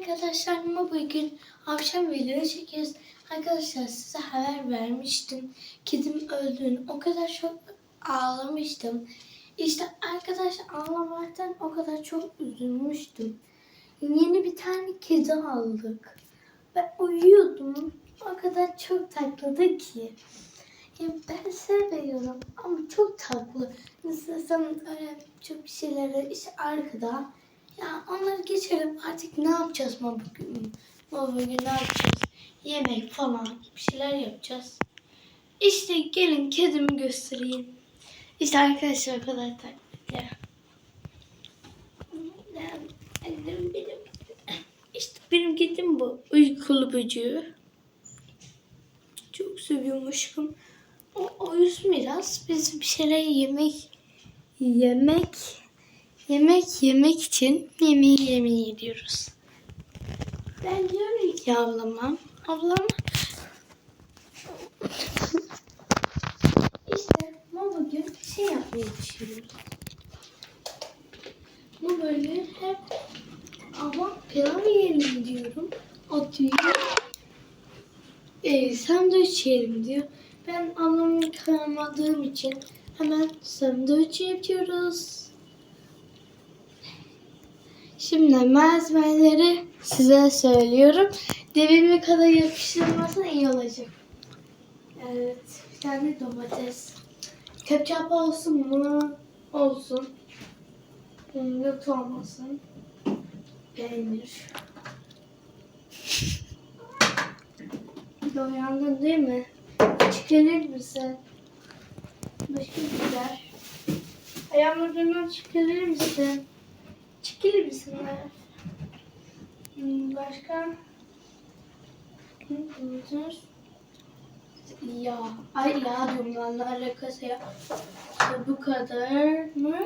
arkadaşlar ama bugün akşam video çekiyoruz. Arkadaşlar size haber vermiştim. Kedim öldüğünü o kadar çok ağlamıştım. İşte arkadaşlar ağlamaktan o kadar çok üzülmüştüm. Yeni bir tane kedi aldık. Ben uyuyordum. O kadar çok tatlıdı ki. Ya ben seviyorum ama çok tatlı. Sen öyle çok şeyleri işte arkada. Ya onları geçelim. Artık ne yapacağız mı bugün? Mı bugün ne yapacağız? Yemek falan bir şeyler yapacağız. İşte gelin kedimi göstereyim. İşte arkadaşlar o kadar tatlı. Ya. Benim, benim. İşte benim kedim bu. Uykulu böceği. Çok seviyorum aşkım. O, o yüzden biraz biz bir şeyler yemek yemek yemek yemek için yemeği yemeye gidiyoruz. Ben diyorum ki ablama, ablama işte bu bugün şey yapmayı düşünüyoruz. Bu böyle hep ama pilav yiyelim diyorum. O diyor e, sandviç yiyelim diyor. Ben ablamı kıramadığım için hemen sandviç yapıyoruz. Şimdi malzemeleri size söylüyorum. Dibime kadar yapıştırması iyi olacak. Evet, bir tane domates. Ketçap olsun mu? Olsun. Yok olmasın. Peynir. Uyandın değil mi? Çıkarır mısın? Başka biber. Ayağımdan çıkarır mısın? Çıkarır mısın? Hmm, Başka? Dur. Ya, ay ya diyorum lan ne alakası ya. İşte bu kadar mı?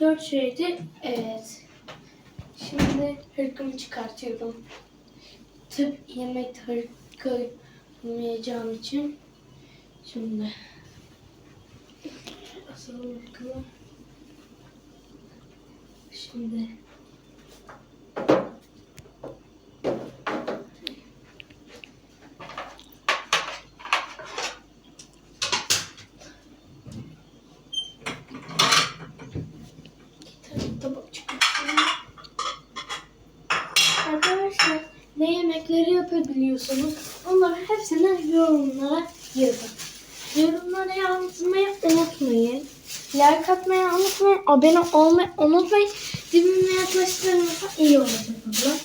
Dört şeydi. Evet. Şimdi hırkımı çıkartıyorum. Tıp yemek hırkı olmayacağım için. Şimdi asalım bakalım. Şimdi ne yemekleri yapabiliyorsunuz onları hepsini yorumlara yazın. Yorumlara yazmayı unutmayın. Like atmayı unutmayın. Abone olmayı unutmayın. Dibime yaklaştırırsa iyi olacak abla.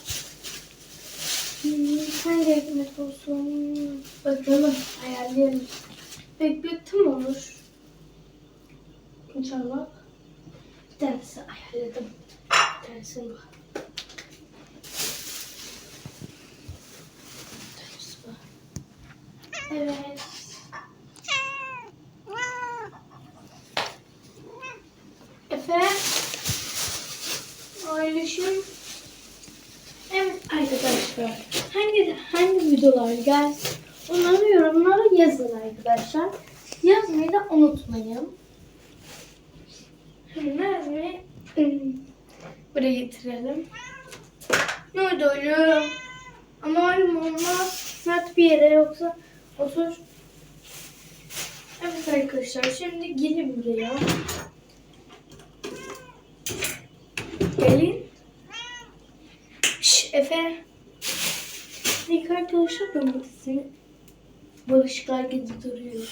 Hmm, hangi ekmek olsun? Bakalım ayarlayalım. Bekletim olur. İnşallah. Bir tanesi ayarladım. Bir tanesi bu. Evet. Efe. Ailüşüm. Evet arkadaşlar. Hangi hangi videolar gelsin? Onları yorumlara yazın arkadaşlar. Yazmayı da unutmayın. Şimdi yazmayı ım, buraya getirelim. Ne oldu oğlum? Ama oğlum olmaz. Yat bir yere yoksa otur. Evet arkadaşlar şimdi gelin buraya. Gelin. Efe. İlk arkadaşlar domatesini bulaşıklar gibi duruyor.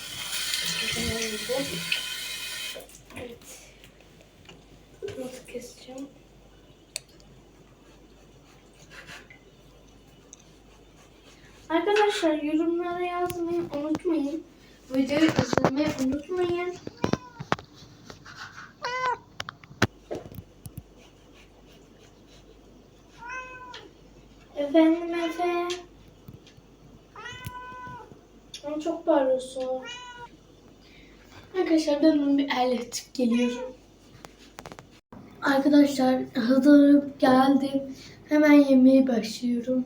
Evet. Nasıl keseceğim? Arkadaşlar yorumlara yazmayı unutmayın. Videoyu izlemeyi unutmayın. Efendim Efe. Ama çok bağırıyorsun. Arkadaşlar ben bir hallettik geliyorum. Arkadaşlar hazırlanıp geldim. Hemen yemeğe başlıyorum.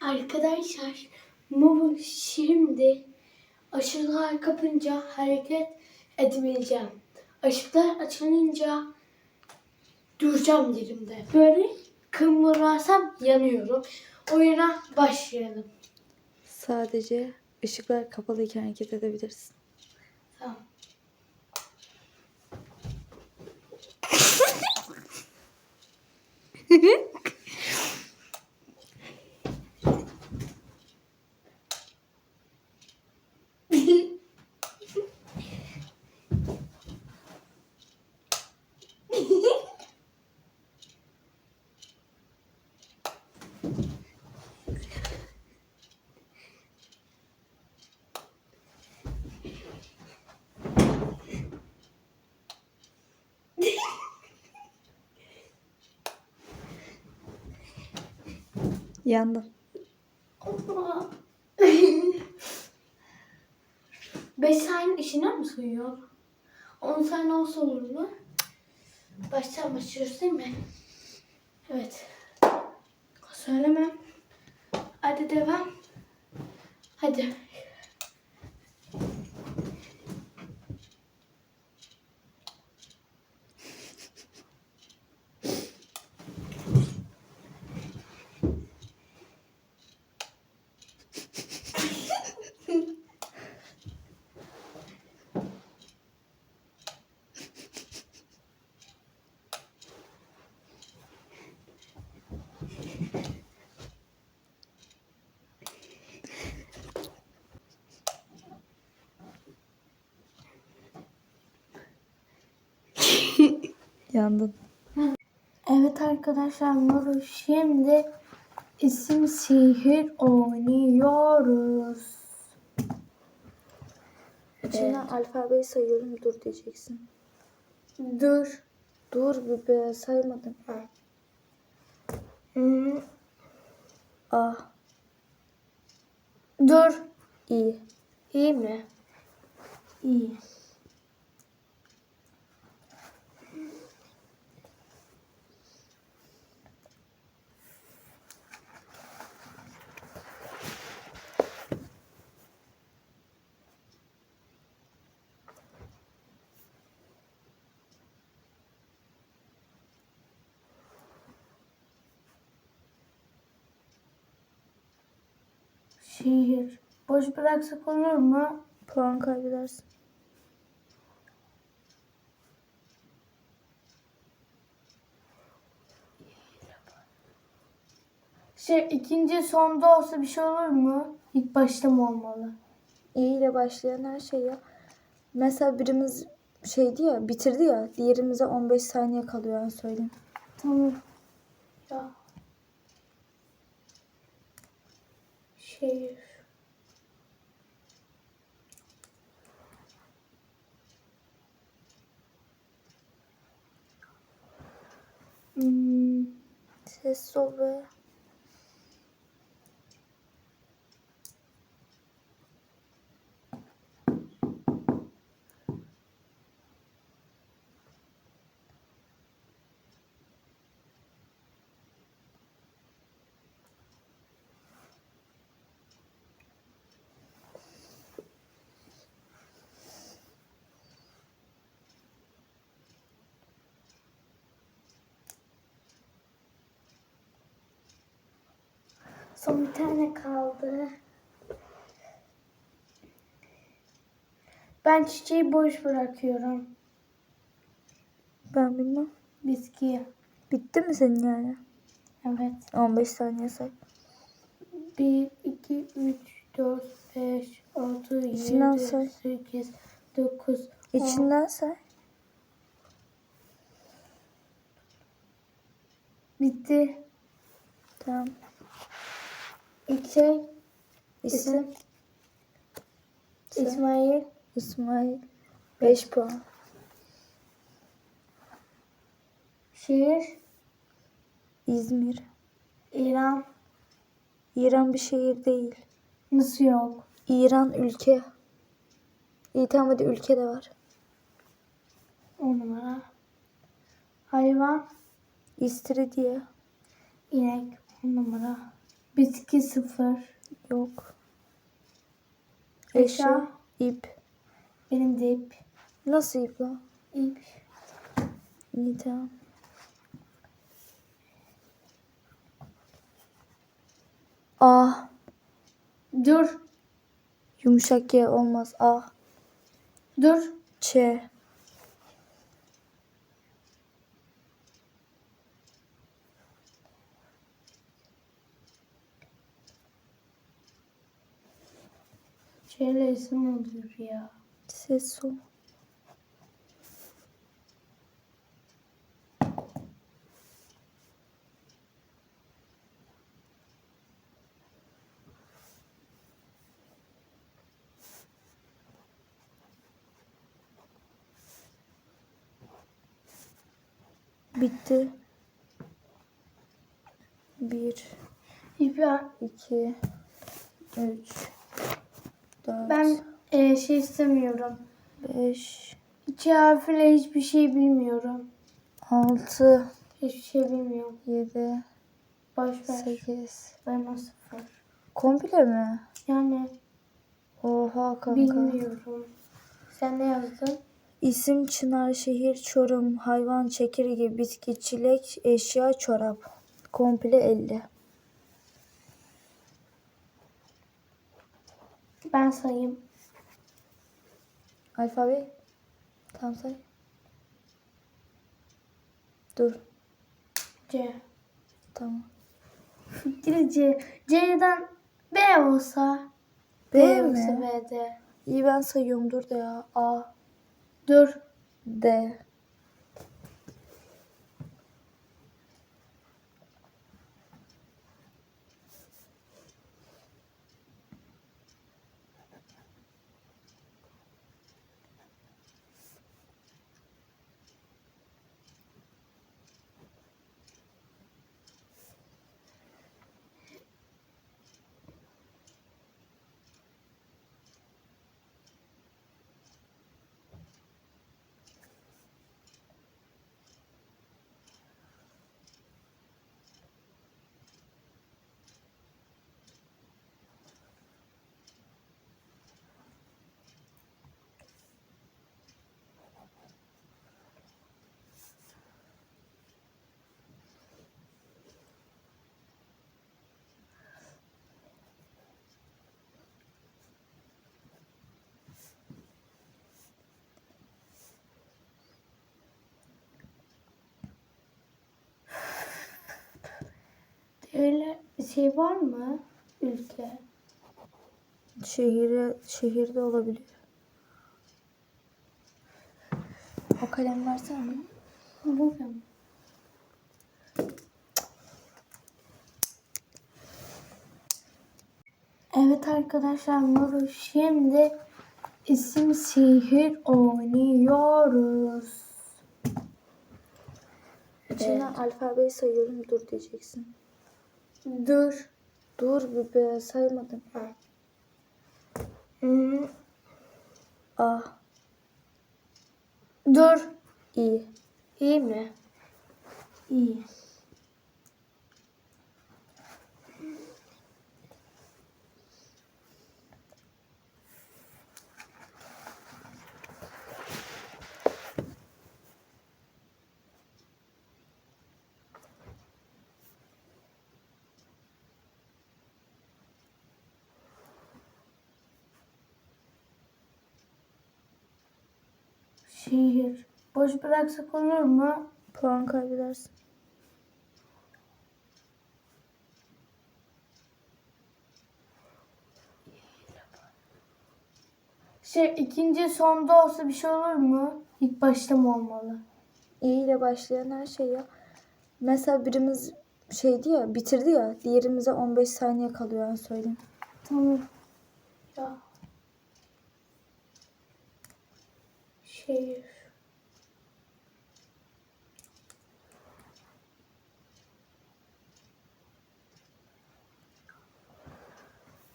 Arkadaşlar Bu şimdi ışıklar kapınca hareket edebileceğim. Işıklar açılınca duracağım yerimde. Böyle kımıldarsam yanıyorum. Oyuna başlayalım. Sadece ışıklar kapalıyken hareket edebilirsin. Tamam. Yandın. Allah. Beş saniye işine mi sığıyor? 10 saniye olsa olur mu? Baştan başlıyoruz değil mi? Evet. Söylemem. Hadi devam. Hadi. Yandın. Evet arkadaşlar Nuru şimdi isim sihir oynuyoruz. İçinden alfabeyi sayıyorum dur diyeceksin. Dur. Dur bir be saymadım. Hmm, A, Dur. İ, İyi mi? İyi. Şiir. Boş bıraksak olur mu? puan kaybedersin. Şey ikinci sonda olsa bir şey olur mu? İlk başta mı olmalı? İ ile başlayan her şey ya. Mesela birimiz şeydi ya bitirdi ya diğerimize 15 saniye kalıyor ben söyleyeyim. Tamam. Ya. Şehir. Hmm, Ses ol son bir tane kaldı. Ben çiçeği boş bırakıyorum. Ben bilmem. Bitkiyi. Bitti mi senin yani? Evet. 15 saniye say. 1, 2, 3, 4, 5, 6, İçinden 7, say. 8, 9, 10. İçinden say. Bitti. Tamam. Şey İsim. İsmail. İsmail. 5 puan. Şehir. İzmir. İran. İran bir şehir değil. Nasıl yok? İran ülke. İyi tamam hadi ülke de var. 10 numara. Hayvan. İstiridye. inek 10 numara. Bitki 0. Yok. Eşya. Eşya. ip. Benim de ip. Nasıl ip lan? İp. İyi tamam. Ah. Dur. Yumuşak G olmaz. Ah. Dur. Ç. Şeyle isim oluyor ya. Ses sol. Bitti. Bir, İp ya. İki, üç, dört, Ben e, şey istemiyorum. beş, İki harfiyle hiçbir şey bilmiyorum. altı, Hiçbir şey bilmiyorum. yedi, Boş ver. sekiz. Bana sıfır. Komple mi? Yani Oha kanka. bilmiyorum. Sen ne yazdın? İsim Çınar, şehir Çorum, hayvan çekirge, bitki çilek, eşya çorap. Komple 50. Ben sayayım. Alfabe? Tamam say. Dur. C. Tamam. Fikri C. C'den B olsa. B olsa mi? B'de. İyi ben sayıyorum dur da ya. A, Dur. D. Öyle şey var mı? Ülke. Şehire, şehirde olabilir. O kalem versene bana. Burada mı? Evet arkadaşlar Nuru şimdi isim sihir oynuyoruz. İçine alfabeyi sayıyorum dur diyeceksin. Dur. Dur bir be saymadım. Hmm, A, Dur. İ, İyi mi? İyi. Şehir. Boş bıraksak olur mu? puan kaybedersin. Şey ikinci sonda olsa bir şey olur mu? İlk başta mı olmalı? İ ile başlayan her şey ya. Mesela birimiz şeydi ya bitirdi ya diğerimize 15 saniye kalıyor ben söyleyeyim. Tamam. Ya. Şehir.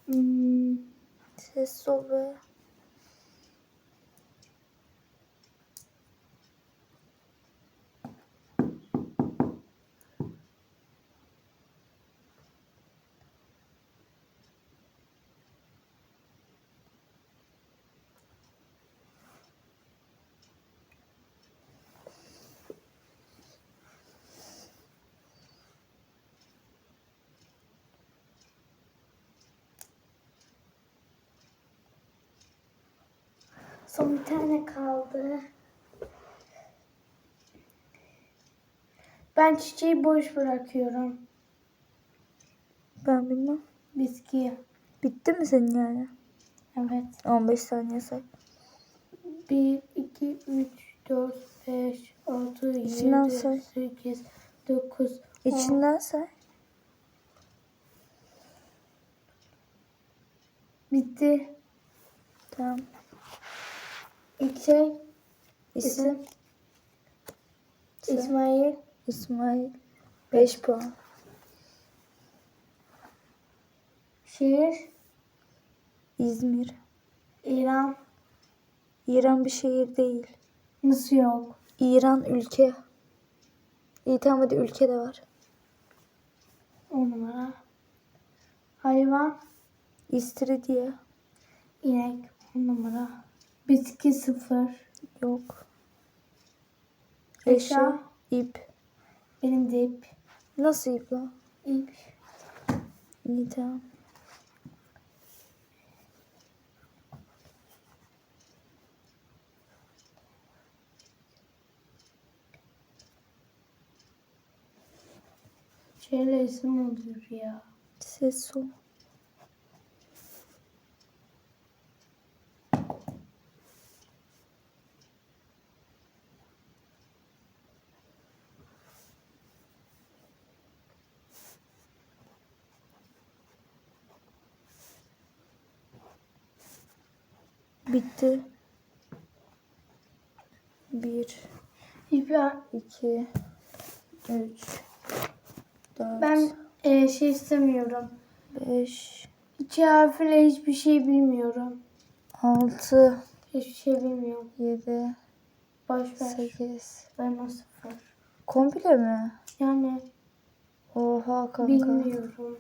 Hmm. Ses sol Son bir tane kaldı. Ben çiçeği boş bırakıyorum. Ben bilmem. Bitki. Bitti mi senin yani? Evet. 15 saniye say. 1, 2, 3, 4, 5, 6, İçinden 7, say. 8, 9, 10. İçinden say. Bitti. Tamam. Şey İsim. İsmail. İsmail. 5 puan. Şehir. İzmir. İran. İran bir şehir değil. Nasıl yok? İran ülke. İyi tamam hadi ülke de var. 10 numara. Hayvan. İstiridye. İnek. 10 numara. Bitki 0. Yok. Eşya. Eşya. ip. Benim de ip. Nasıl ip lan? İp. İyi tamam. Şeyle isim oluyor ya. Ses sol. Bitti. Bir, İp ya. iki, üç, dört, Ben e, şey istemiyorum. beş, İki harfiyle hiçbir şey bilmiyorum. altı, Hiçbir şey bilmiyorum. yedi, Boş ver. sekiz. O sıfır. Komple mi? Yani Oha kanka. bilmiyorum.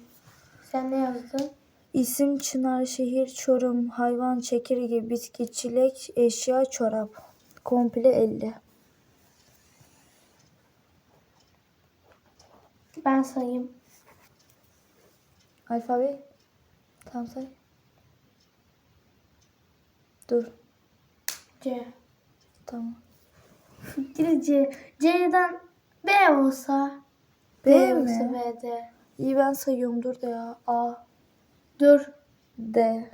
Sen ne yazdın? İsim Çınar, şehir Çorum, hayvan çekirge, bitki çilek, eşya çorap. Komple 50. Ben sayayım. Alfabe. Tam say. Dur. C. Tamam. Fikri C. C'den B olsa. B olsa mi? B'de. İyi ben sayıyorum dur da ya. A, Dur. D.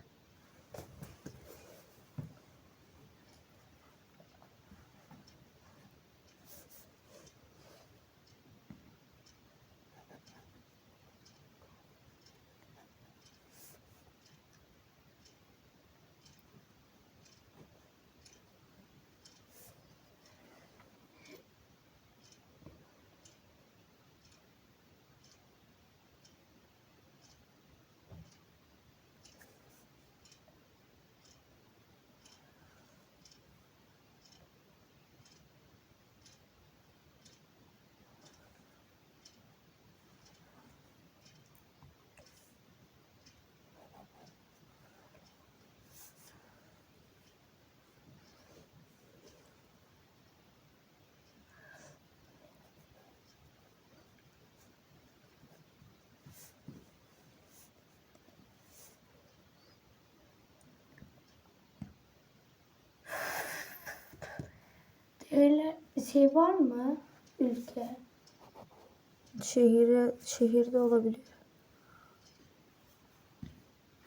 Öyle şey var mı? Ülke. Şehire, şehirde olabilir.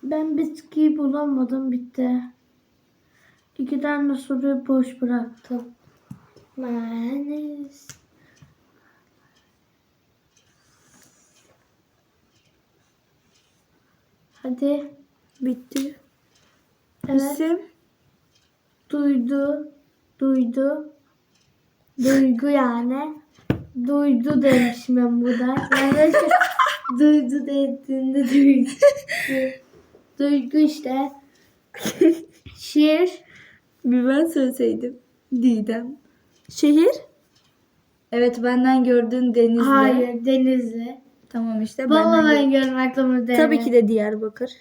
Ben bitkiyi bulamadım bitti. İki tane soruyu boş bıraktım. Manis. Hadi. Bitti. Evet. İsim. Duydu. Duydu. Duygu yani. Duydu demişim ben burada. Yani duydu dediğinde duygu. Duygu işte. Şiir. Bir ben söyleseydim. Didem. Şehir. Evet benden gördüğün denizde. Hayır Denizli. Tamam işte. Vallahi benden ben görüm aklıma değil. Tabii ki de Diyarbakır.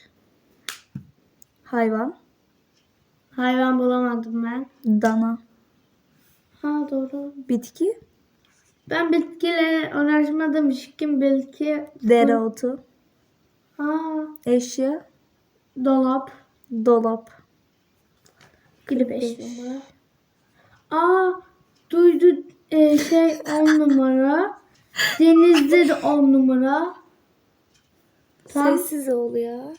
Hayvan. Hayvan bulamadım ben. Dana. Ha doğru. Bitki. Ben bitkiyle uğraşmadım. Kim bitki? Dereotu. Ha Eşya. dolap. Dolap. 45 numara. Aa duydu e, şey 10 numara. Denizde de 10 numara. Tamam. Sessiz ol ya.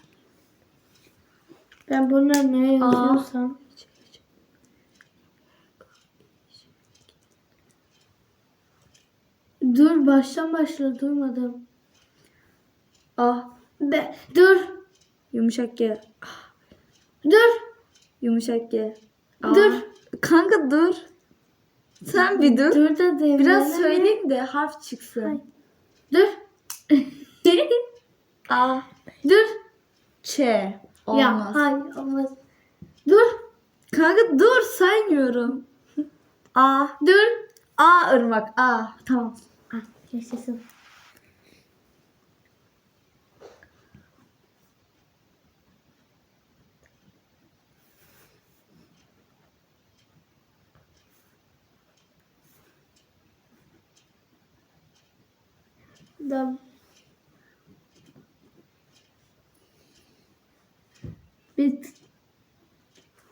Ben bunları ne yazıyorsam. Dur baştan başla durmadım. Ah. Be, dur Yumuşak G. dur Yumuşak G. A. Dur. Kanka dur. Sen bir dur. dur da devre. Biraz söyleyeyim de harf çıksın. Dur. A. dur. Ç. Olmaz. Ya hayır olmaz. Dur. Kanka dur saymıyorum. A. Dur. A ırmak. A. Tamam. Yaşasın. Da. Bit.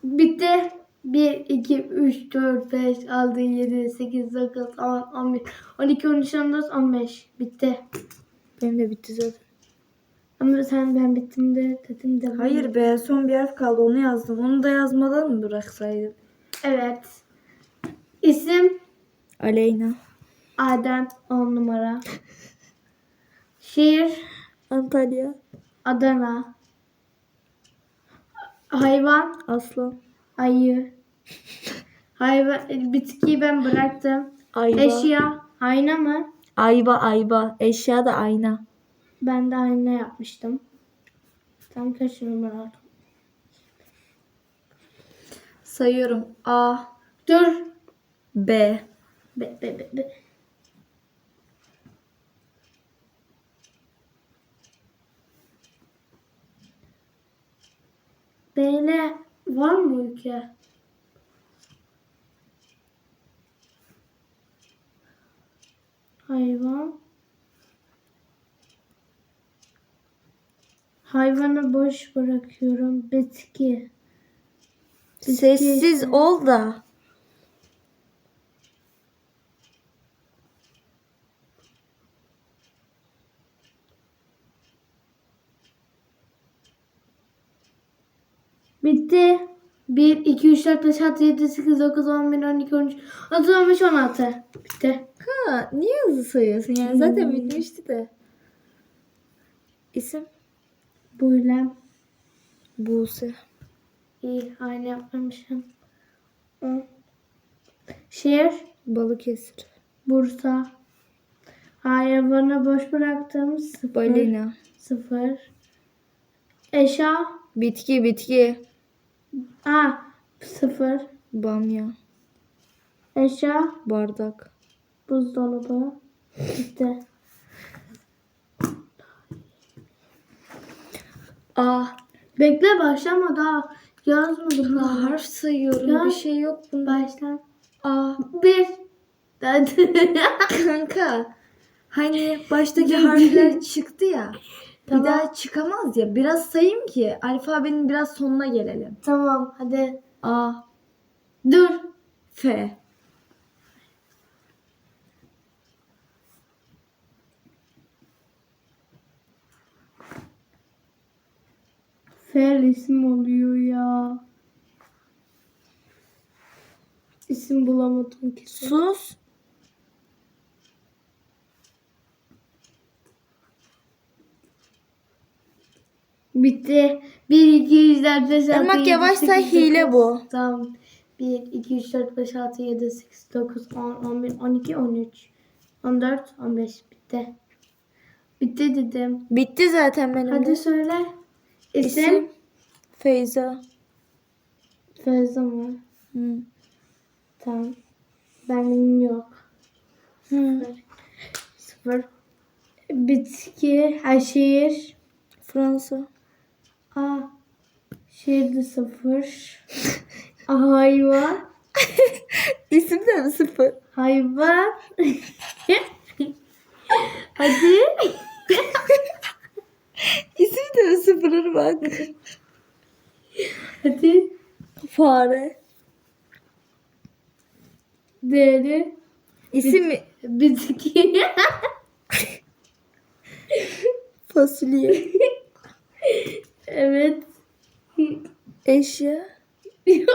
Bitti. 1, 2, 3, 4, 5, 6, 7, 8, 9, 10, 11, 12, 13, 14, 15. Bitti. Benim de bitti zaten. Ama sen ben bittim de dedim de. Hayır be son bir harf kaldı onu yazdım. Onu da yazmadan mı bıraksaydım? Evet. İsim Aleyna. Adem 10 numara. Şehir Antalya. Adana. Hayvan Aslan. Ayı. Hayvan bitkiyi ben bıraktım. Ayva. Eşya ayna mı? Ayva ayva. Eşya da ayna. Ben de ayna yapmıştım. Tam kaç numara? Sayıyorum. A. Dur. B. Be, be, be, be. Beyle var mı ülke? Hayvan. Hayvanı boş bırakıyorum. Bitki. Sessiz ol da. Bitti. 1, 2, 3, 4, 5, 6, 7, 8, 9, 10, 11, 12, 13, 14, 15, 16. Bitti. Ha, niye hızlı sayıyorsun? Yani zaten bitmişti de. İsim? Buylem. Buse. İyi. Aynı yapmamışım. On. Şehir. Balıkesir. Bursa. Hayvanı boş bıraktım. Sıfır. Balina. Sıfır. Eşya. Bitki bitki. A. Sıfır. Bamya. Eşya. Bardak. Buzdolabı. Bitti. A. Bekle başlama daha. Yazmadım daha. Harf sayıyorum. Ya. Bir şey yok bunda. Baştan. A. Bir. Kanka. Hani baştaki harfler çıktı ya. Tamam. Bir daha çıkamaz ya. Biraz sayayım ki alfabenin biraz sonuna gelelim. tamam hadi. A. Dur. F. Fer isim oluyor ya. İsim bulamadım ki. Sus. Bitti. 1, 2, 3, 4, 5, 6, Irmak, 7, yavaş 8, say, hile 9. bu. Tamam. 1, 2, 3, 4, 5, 6, 7, 8, 9, 10, 11, 12, 13, 14, 15. Bitti. Bitti dedim. Bitti zaten benim. Hadi de. söyle. İsim. İsim. Feyza. Feyza mı? Hı. Tamam. Benim yok. Hı. Sıfır. Bitki. Ha, şehir. Fransa. A. Şehirde sıfır. Hayvan. İsim de mi sıfır? Hayvan. Hadi. İsim de mi sıfır bak. Hadi. Fare. Değeri İsim mi? bitki. Fasulye. Evet. Eşya.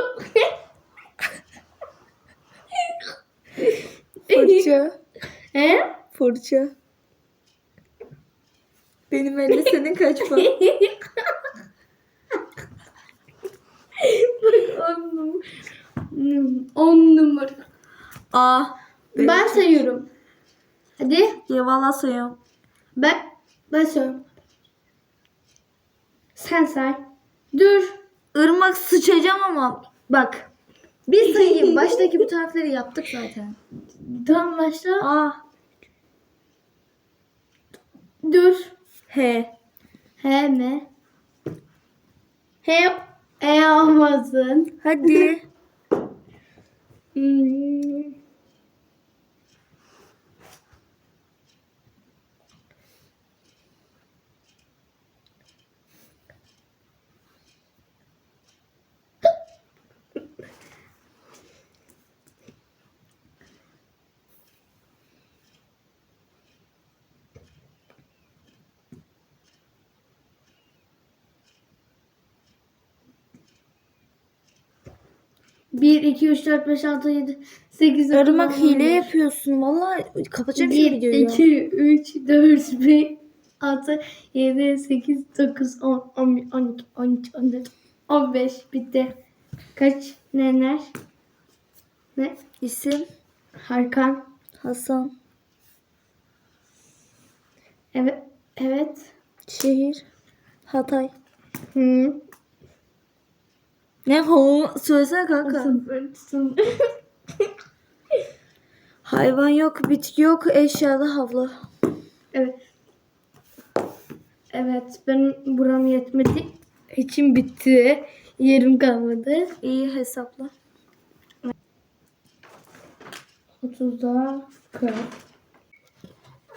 Fırça. He? Fırça. Benim elde senin kaç puan? on numara. On numara. Aa. Ben sayıyorum. Hadi. Ya valla sayıyorum. Ben ben sayıyorum. Sen say. Dur. Irmak sıçacağım ama bak. Bir sayayım. Baştaki bu harfleri yaptık zaten. Tamam başla. A. Dur. H. He mi? He. E olmasın. Hadi. Hmm. Bir, iki, üç, dört, beş, altı, yedi, sekiz, dokuz, Irmak on, hile yapıyorsun. Valla kapatacağım şu 1, videoyu ya. 2, 3, 4, 5, 6, 7, 8, 9, 10, 11, 12, 13, 14, 15 bitti. Kaç neler? Ne? İsim. Harkan. Hasan. Evet. Evet. Şehir. Hatay. Hı. Ne ho? Söylesene kanka. Hayvan yok, bitki yok, eşyada havlu. evet. Evet. Ben buram yetmedi. İçim bitti. Yerim kalmadı. İyi hesapla. 30'da 40.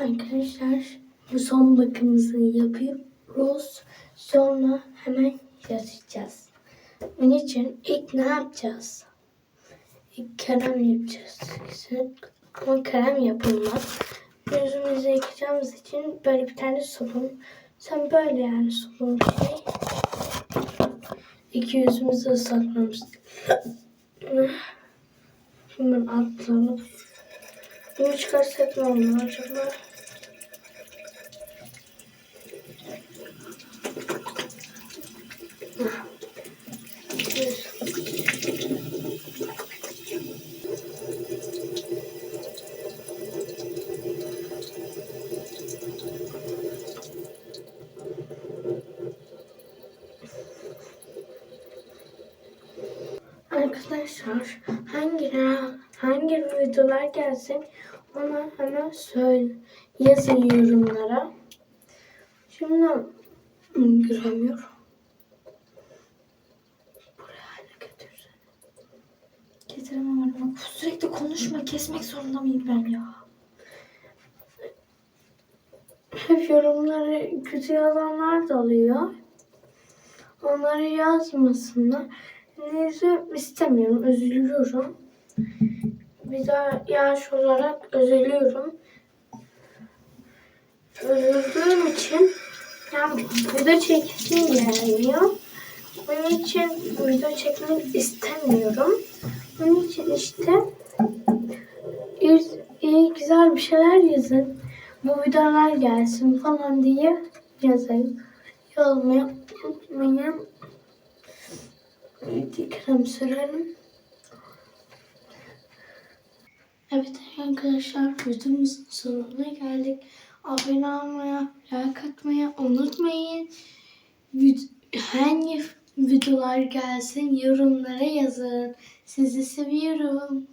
Arkadaşlar bu son bakımımızı yapıyoruz. Sonra hemen yazacağız. Bunun için ilk ne yapacağız? İlk krem yapacağız. Ama krem yapılmaz. Yüzümüzü yıkayacağımız için böyle bir tane sabun. Sen böyle yani sabun bir şey. İki yüzümüzü ıslatmamız. Hemen atlanıp. Bunu çıkarsak ne olur acaba? Arkadaşlar hangi hangi videolar gelsin ona hemen söyle yazın yorumlara. Şimdi göremiyorum. Getiremem Irmak. Sürekli konuşma, kesmek zorunda mıyım ben ya? Hep yorumları kötü yazanlar da oluyor. Onları yazmasınlar. Neyse istemiyorum. Üzülüyorum. Bir daha yaş olarak üzülüyorum. Üzüldüğüm için yani video çeksin gelmiyor. Onun için video çekmek istemiyorum. Onun için işte iyi, güzel bir şeyler yazın. Bu videolar gelsin falan diye yazayım. Yazmayı unutmayın. Krem sürelim. Evet arkadaşlar videomuzun sonuna geldik. Abone olmayı, like atmayı unutmayın. Hangi videolar gelsin yorumlara yazın. Sizi seviyorum.